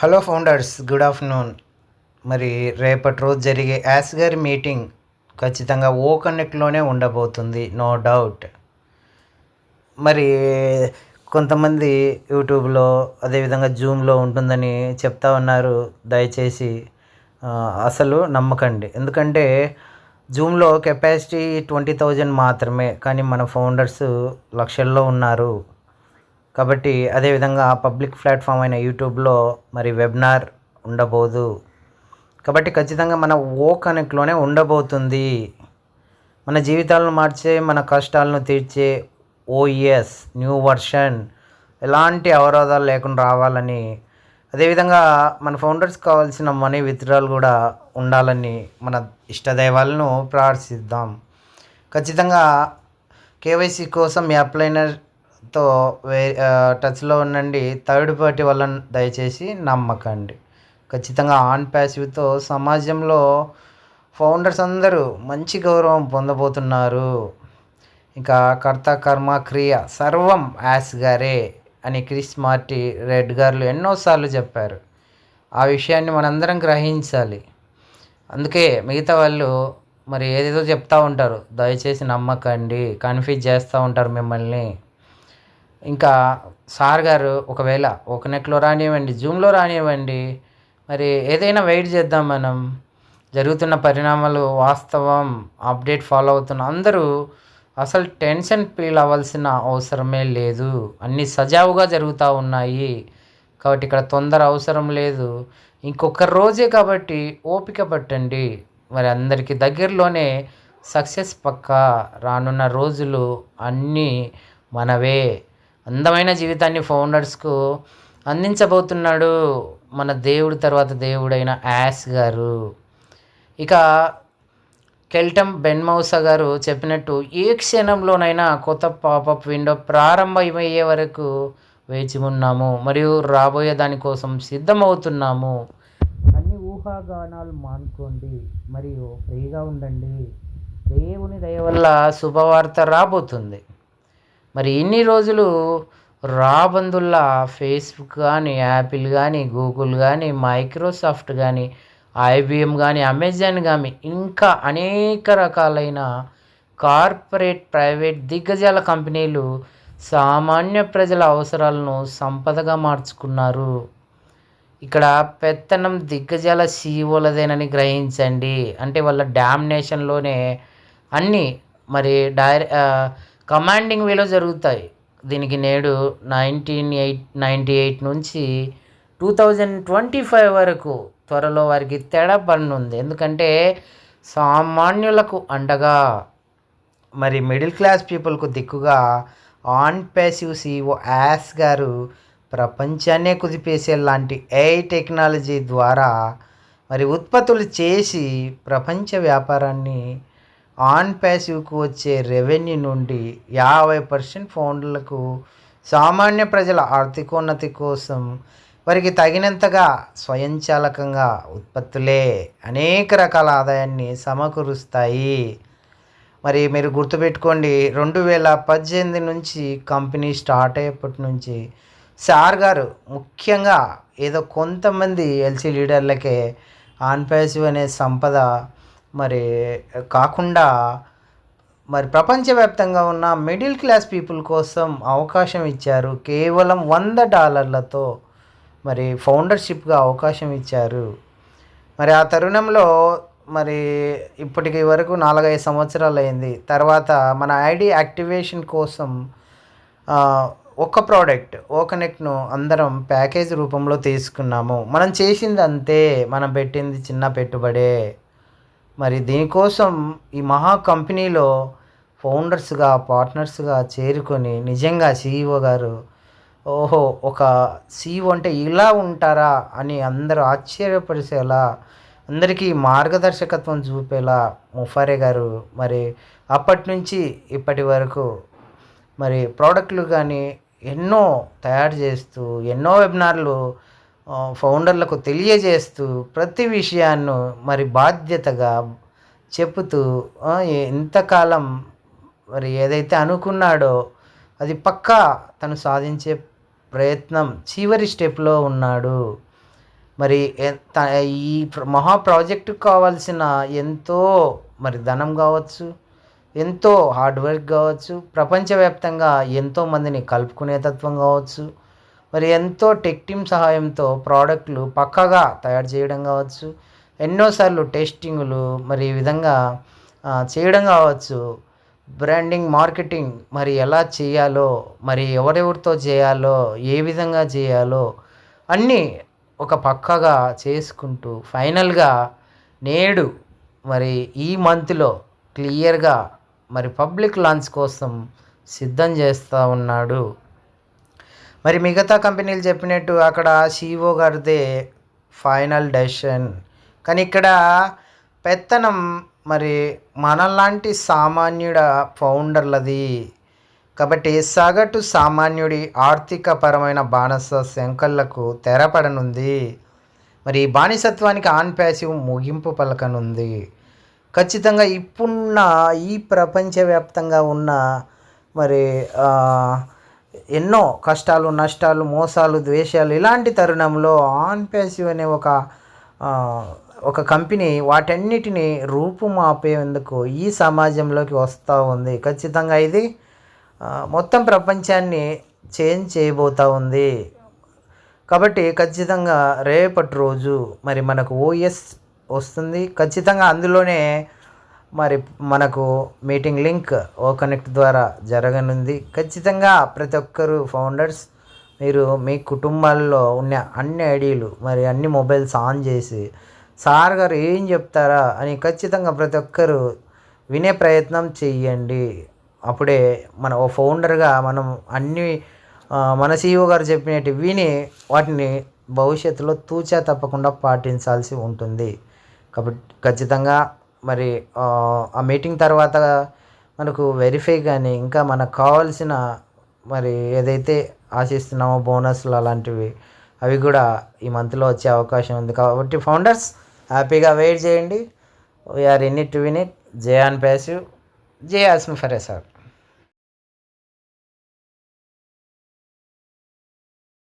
Hello founders good afternoon మరి రేపటి రోజు జరిగే యాస్ గారి మీటింగ్ ఖచ్చితంగా ఓ కనెక్ట్లోనే ఉండబోతుంది నో డౌట్ మరి కొంతమంది యూట్యూబ్లో అదేవిధంగా జూమ్లో ఉంటుందని చెప్తా ఉన్నారు. దయచేసి అసలు నమ్మకండి. ఎందుకంటే జూమ్లో కెపాసిటీ ట్వంటీ థౌజండ్ మాత్రమే కానీ మన ఫౌండర్స్ లక్షల్లో ఉన్నారు. కాబట్టి అదేవిధంగా పబ్లిక్ ప్లాట్ఫామ్ అయిన యూట్యూబ్లో మరి వెబినార్ ఉండబోదు. కాబట్టి ఖచ్చితంగా మన ఓ కనెక్ట్లోనే ఉండబోతుంది. మన జీవితాలను మార్చే మన కష్టాలను తీర్చే ఓఎస్ న్యూ వర్షన్ ఎలాంటి అవరోధాలు లేకుండా రావాలని అదేవిధంగా మన ఫౌండర్స్ కావాల్సిన మనీ విత్డ్రాల్ కూడా ఉండాలని మన ఇష్టదైవాలను ప్రార్థిద్దాం. ఖచ్చితంగా కేవైసీ కోసం మీ తో వే టచ్లో ఉండండి. థర్డ్ పార్టీ వల్ల దయచేసి నమ్మకండి. ఖచ్చితంగా ఆన్ ప్యాసివ్తో సమాజంలో ఫౌండర్స్ అందరూ మంచి గౌరవం పొందబోతున్నారు. ఇంకా కర్త కర్మ క్రియ సర్వం యాస్ గారే అని క్రిస్ మార్టి రెడ్ గారు ఎన్నోసార్లు చెప్పారు. ఆ విషయాన్ని మనందరం గ్రహించాలి. అందుకే మిగతా వాళ్ళు మరి ఏదేదో చెప్తూ ఉంటారు. దయచేసి నమ్మకండి. కన్ఫ్యూజ్ చేస్తూ ఉంటారు మిమ్మల్ని. ఇంకా సార్ గారు ఒకవేళ ఒక నెట్లో రానివ్వండి జూమ్లో రానివ్వండి మరి ఏదైనా వెయిట్ చేద్దాం మనం. జరుగుతున్న పరిణామాలు వాస్తవం అప్డేట్ ఫాలో అవుతున్న అందరూ అసలు టెన్షన్ ఫీల్ అవ్వాల్సిన అవసరమే లేదు. అన్నీ సజావుగా జరుగుతూ ఉన్నాయి. కాబట్టి ఇక్కడ తొందర అవసరం లేదు. ఇంకొక రోజే కాబట్టి ఓపిక పట్టండి. మరి అందరికీ దగ్గరలోనే సక్సెస్ పక్క రానున్న రోజులు అన్నీ మనవే. అందమైన జీవితాన్ని ఫౌండర్స్కు అందించబోతున్నాడు మన దేవుడు తర్వాత దేవుడైన యాస్ గారు. ఇక కెల్టమ్ బెన్మౌసా గారు చెప్పినట్టు ఏ క్షణంలోనైనా కొత్త పాపప్ విండో ప్రారంభమయ్యే వరకు వేచి ఉన్నాము మరియు రాబోయే దానికోసం సిద్ధమవుతున్నాము. అన్ని ఊహాగానాలు మానుకోండి మరియు ఫ్రీగా ఉండండి. దేవుని దయ వల్ల శుభవార్త రాబోతుంది. మరి ఇన్ని రోజులు రాబందుల్లా ఫేస్బుక్ కానీ యాపిల్ కానీ గూగుల్ కానీ మైక్రోసాఫ్ట్ కానీ ఐబిఎం కానీ అమెజాన్ కానీ ఇంకా అనేక రకాలైన కార్పొరేట్ ప్రైవేట్ దిగ్గజాల కంపెనీలు సామాన్య ప్రజల అవసరాలను సంపదగా మార్చుకున్నారు. ఇక్కడ పెత్తనం దిగ్గజాల సీఈఓలదేనని గ్రహించండి. అంటే వాళ్ళ డామినేషన్లోనే అన్నీ మరి డైర కమాండింగ్ వేలో జరుగుతాయి. దీనికి నేడు నైన్టీన్ ఎయిట్ నైంటీ ఎయిట్ నుంచి టూ థౌజండ్ ట్వంటీ ఫైవ్ వరకు త్వరలో వారికి తేడా పడనుంది. ఎందుకంటే సామాన్యులకు అండగా మరి మిడిల్ క్లాస్ పీపుల్కు దిక్కుగా ఆన్ ప్యాసివ్ సిఇఓ యాస్ గారు ప్రపంచాన్నే కుదిపేసే లాంటి ఏఐ టెక్నాలజీ ద్వారా మరి ఉత్పత్తులు చేసి ప్రపంచ వ్యాపారాన్ని ఆన్ ప్యాసివ్కు వచ్చే రెవెన్యూ నుండి యాభై పర్సెంట్ ఫోన్లకు సామాన్య ప్రజల ఆర్థికోన్నతి కోసం వారికి తగినంతగా స్వయంచాలకంగా ఉత్పత్తులే అనేక రకాల ఆదాయాన్ని సమకూరుస్తాయి. మరి మీరు గుర్తుపెట్టుకోండి రెండు వేల పద్దెనిమిది నుంచి కంపెనీ స్టార్ట్ అయ్యేప్పటి నుంచి సార్ గారు ముఖ్యంగా ఏదో కొంతమంది ఎల్సీ లీడర్లకే ఆన్ ప్యాసివ్ అనే సంపద మరి కాకుండా మరి ప్రపంచవ్యాప్తంగా ఉన్న మిడిల్ క్లాస్ పీపుల్ కోసం అవకాశం ఇచ్చారు. కేవలం వంద డాలర్లతో మరి ఫౌండర్షిప్గా అవకాశం ఇచ్చారు. మరి ఆ తరుణంలో మరి ఇప్పటికి వరకు నాలుగైదు సంవత్సరాలు అయింది. తర్వాత మన ఐడి యాక్టివేషన్ కోసం ఒక ప్రోడక్ట్ ఓ కనెక్ట్ను అందరం ప్యాకేజ్ రూపంలో తీసుకున్నాము. మనం చేసింది అంతే మనం పెట్టింది చిన్న పెట్టుబడే. మరి దీనికోసం ఈ మహా కంపెనీలో ఫౌండర్స్గా పార్ట్నర్స్గా చేరుకొని నిజంగా సీఈఓ గారు ఓహో ఒక సీఈఓ అంటే ఇలా ఉంటారా అని అందరూ ఆశ్చర్యపరిచేలా అందరికీ మార్గదర్శకత్వం చూపేలా ముఫారే గారు మరి అప్పటి నుంచి ఇప్పటి వరకు మరి ప్రోడక్ట్లు కానీ ఎన్నో తయారు చేస్తూ ఎన్నో వెబినార్లు ఫౌండర్లకు తెలియజేస్తూ ప్రతి విషయాన్ని మరి బాధ్యతగా చెబుతూ ఎంతకాలం మరి ఏదైతే అనుకున్నాడో అది పక్కా తను సాధించే ప్రయత్నం చివరి స్టెప్లో ఉన్నాడు. మరి త- ఈ ప్ర- మహా ప్రాజెక్టుకు కావాల్సిన ఎంతో మరి ధనం కావచ్చు ఎంతో హార్డ్ వర్క్ కావచ్చు ప్రపంచవ్యాప్తంగా ఎంతో మందిని కలుపుకునే తత్వం కావచ్చు మరి ఎంతో టెక్ టీమ్ సహాయంతో ప్రోడక్ట్లు పక్కగా తయారు చేయడం కావచ్చు ఎన్నోసార్లు టెస్టింగ్లు మరి ఈ విధంగా చేయడం కావచ్చు. బ్రాండింగ్ మార్కెటింగ్ మరి ఎలా చేయాలో మరి ఎవరెవరితో చేయాలో ఏ విధంగా చేయాలో అన్నీ ఒక పక్కగా చేసుకుంటూ ఫైనల్గా నేడు మరి ఈ మంత్లో క్లియర్గా మరి పబ్లిక్ లాంచ్ కోసం సిద్ధం చేస్తూ ఉన్నాడు మరి మిగతా కంపెనీలు చెప్పినట్టు అక్కడ సిఇఓ గారిదే ఫైనల్ డెసిషన్. కానీ ఇక్కడ పెత్తనం మరి మనలాంటి సామాన్యుడ ఫౌండర్లది. కాబట్టి సగటు సామాన్యుడి ఆర్థిక పరమైన బానిస శంకళ్ళకు తెరపడనుంది. మరి ఈ బానిసత్వానికి ఆన్ ప్యాసివ్ ముగింపు పలకనుంది. ఖచ్చితంగా ఇప్పుడున్న ఈ ప్రపంచవ్యాప్తంగా ఉన్న మరి ఎన్నో కష్టాలు నష్టాలు మోసాలు ద్వేషాలు ఇలాంటి తరుణంలో ఆన్ ప్యాసివ్ అనే ఒక ఒక కంపెనీ వాటన్నిటిని రూపుమాపేందుకు ఈ సమాజంలోకి వస్తూ ఉంది. ఖచ్చితంగా ఇది మొత్తం ప్రపంచాన్ని చేంజ్ చేయబోతూ ఉంది. కాబట్టి ఖచ్చితంగా రేపటి రోజు మరి మనకు ఓఎస్ వస్తుంది. ఖచ్చితంగా అందులోనే మరి మనకు మీటింగ్ లింక్ ఓ కనెక్ట్ ద్వారా జరగనుంది. ఖచ్చితంగా ప్రతి ఒక్కరు ఫౌండర్స్ మీరు మీ కుటుంబాల్లో ఉన్న అన్ని ఐడీలు మరి అన్ని మొబైల్స్ ఆన్ చేసి సార్ గారు ఏం చెప్తారా? అని ఖచ్చితంగా ప్రతి ఒక్కరు వినే ప్రయత్నం చెయ్యండి అప్పుడే మన ఓ ఫౌండర్గా మనం అన్ని మన సీఈఓ గారు చెప్పినట్టు విని వాటిని భవిష్యత్తులో తూచా తప్పకుండా పాటించాల్సి ఉంటుంది. కాబట్టి ఖచ్చితంగా మరి ఆ, మీటింగ్ తర్వాత మనకు వెరిఫై కానీ ఇంకా మనకు కావాల్సిన మరి ఏదైతే ఆశిస్తున్నామో బోనస్లు అలాంటివి అవి కూడా ఈ మంత్లో వచ్చే అవకాశం ఉంది. కాబట్టి ఫౌండర్స్ హ్యాపీగా వెయిట్ చేయండి. We are in it win it J on passive జే ఆస్మి ఫర్ ఎ సార్